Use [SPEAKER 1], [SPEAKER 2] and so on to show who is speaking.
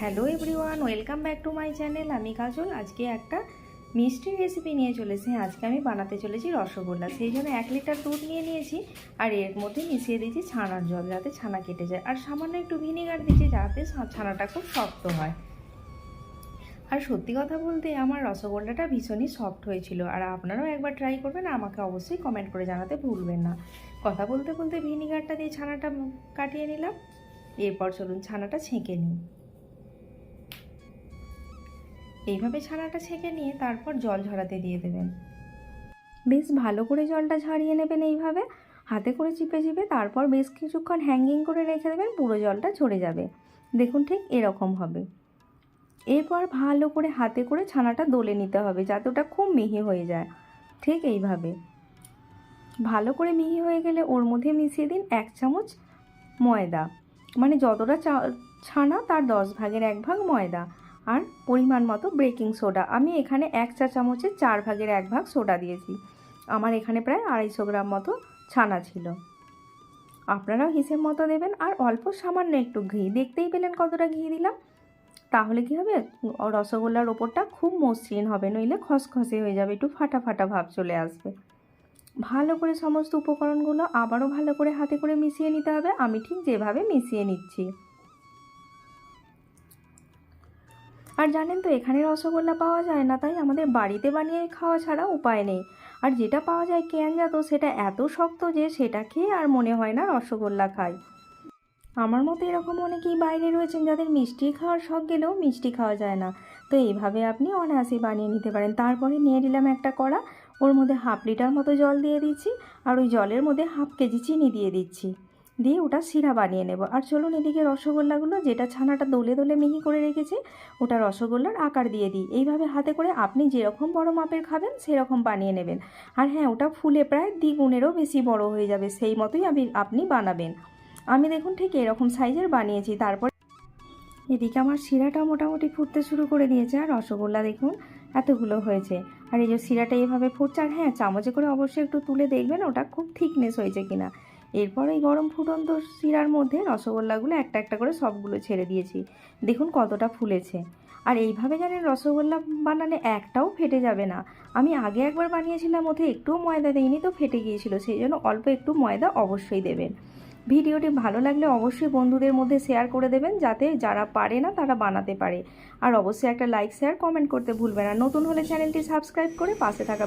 [SPEAKER 1] Hello everyone, welcome back to my channel. আমি কাজল। আজকে একটা মিষ্টির রেসিপি নিয়ে চলেছি। আজকে আমি বানাতে চলেছি রসগোল্লা। সেই জন্য এক লিটার দুধ নিয়ে নিয়েছি আর এর মধ্যে মিশিয়ে দিয়েছি ছানার জল যাতে ছানা কেটে যায়। আর সামান্য একটু ভিনেগার দিয়েছি যাতে ছানাটা খুব শক্ত হয়। আর সত্যি কথা বলতে আমার রসগোল্লাটা ভীষণই সফট হয়েছিল। আর আপনারাও একবার ট্রাই করবেন। আমাকে অবশ্যই কমেন্ট করে জানাতে ভুলবেন না। কথা বলতে বলতে ভিনিগারটা দিয়ে ছানাটা কাটিয়ে নিলাম। এরপর চলুন ছানাটা ছেঁকে নিই। এইভাবে ছানাটা ছেঁকে নিয়ে তারপর জল ঝরাতে দিয়ে দেবেন। বেশ ভালো করে জলটা ঝারিয়ে নেবেন এইভাবে। হাতে করে চিপে চিপে তারপর বেশ কিছুক্ষণ হ্যাঙ্গিং করে রেখে দেবেন, পুরো জলটা ঝরে যাবে। দেখুন ঠিক এরকম হবে। এরপর ভালো করে হাতে করে ছানাটা দলে নিতে হবে যাতে ওটা খুব মিহি হয়ে যায়। ঠিক এইভাবে। ভালো করে মিহি হয়ে গেলে ওর মধ্যে মিশিয়ে দিন এক চামচ ময়দা। মানে যতটা ছানা তার দশ ভাগের এক ভাগ ময়দা। আর পরিমাণ মতো বেকিং সোডা। আমি এখানে এক চা চামচের চার ভাগের এক ভাগ সোডা দিয়েছি। আমার এখানে প্রায় আড়াইশো গ্রাম মতো ছানা ছিল। আপনারাও হিসেব মতো দেবেন আর অল্প সামান্য একটু ঘি। দেখতেই পেলেন কতটা ঘি দিলাম। তাহলে কি হবে? রসগোল্লার ওপরটা খুব মসৃণ হবে, নইলে খসখসে হয়ে যাবে, একটু ফাটা ফাটা ভাব চলে আসবে। ভালো করে সমস্ত উপকরণগুলো আবারও ভালো করে হাতে করে মিশিয়ে নিতে হবে। আমি ঠিক যেভাবে মিশিয়ে নিচ্ছি। আর জানেন তো, এখানে রসগোল্লা পাওয়া যায় না, তাই আমাদের বাড়িতে বানিয়ে খাওয়া ছাড়া উপায় নেই। আর যেটা পাওয়া যায় ক্যানজাত, সেটা এত শক্ত যে সেটা খেয়ে আর মনে হয় না রসগোল্লা খাই। আমার মতো এরকম অনেকেই বাইরে রয়েছেন যাদের মিষ্টি খাওয়ার শখ গেলেও মিষ্টি খাওয়া যায় না। তো এইভাবে আপনি অনায়াসে বানিয়ে নিতে পারেন। তারপরে নিয়ে নিলাম একটা কড়া, ওর মধ্যে হাফ লিটার মতো জল দিয়ে দিচ্ছি, আর ওই জলের মধ্যে হাফ কেজি চিনি দিয়ে দিচ্ছি। দিয়ে ওটা শিরা বানিয়ে নেব। আর চলুন এদিকে রসগোল্লাগুলো, যেটা ছানাটা দোলে দোলে মিহি করে রেখেছি, ওটা রসগোল্লার আকার দিয়ে দিই। এইভাবে হাতে করে আপনি যেরকম বড় মাপের খাবেন, সেরকম বানিয়ে নেবেন। আর হ্যাঁ ওটা ফুলে প্রায় দ্বিগুণেরও বেশি বড় হয়ে যাবে, সেই মতোই আমি আপনি বানাবেন। আমি দেখুন ঠিক এরকম সাইজের বানিয়েছি, তারপর এদিকে আমার শিরাটা মোটামুটি ফুটতে শুরু করে দিয়েছে, আর রসগোল্লা দেখুন এতগুলো হয়েছে। আর এই যে শিরাটা এইভাবে ফুটছে, আর হ্যাঁ চামচে করে অবশ্যই একটু তুলে দেখবেন ওটা খুব থিকনেস হয়েছে কিনা। এরপর এই গরম ফুটন্ত শিরার মধ্যে রসগোল্লাগুলো একটা একটা করে সবগুলো ছেড়ে দিয়েছি। দেখুন কতটা ফুলেছে। আর এইভাবে জানেন রসগোল্লা বানালে একটাও ফেটে যাবে না। আমি আগে একবার বানিয়েছিলাম, ওতে একটুও ময়দা দিইনি, তো ফেটে গিয়েছিল। সেই জন্য অল্প একটু ময়দা অবশ্যই দেবেন। ভিডিওটি ভালো লাগলে অবশ্যই বন্ধুদের মধ্যে শেয়ার করে দেবেন, যাতে যারা পারে না তারা বানাতে পারে। আর অবশ্যই একটা লাইক, শেয়ার, কমেন্ট করতে ভুলবেন না। নতুন হলে চ্যানেলটি সাবস্ক্রাইব করে পাশে থাকা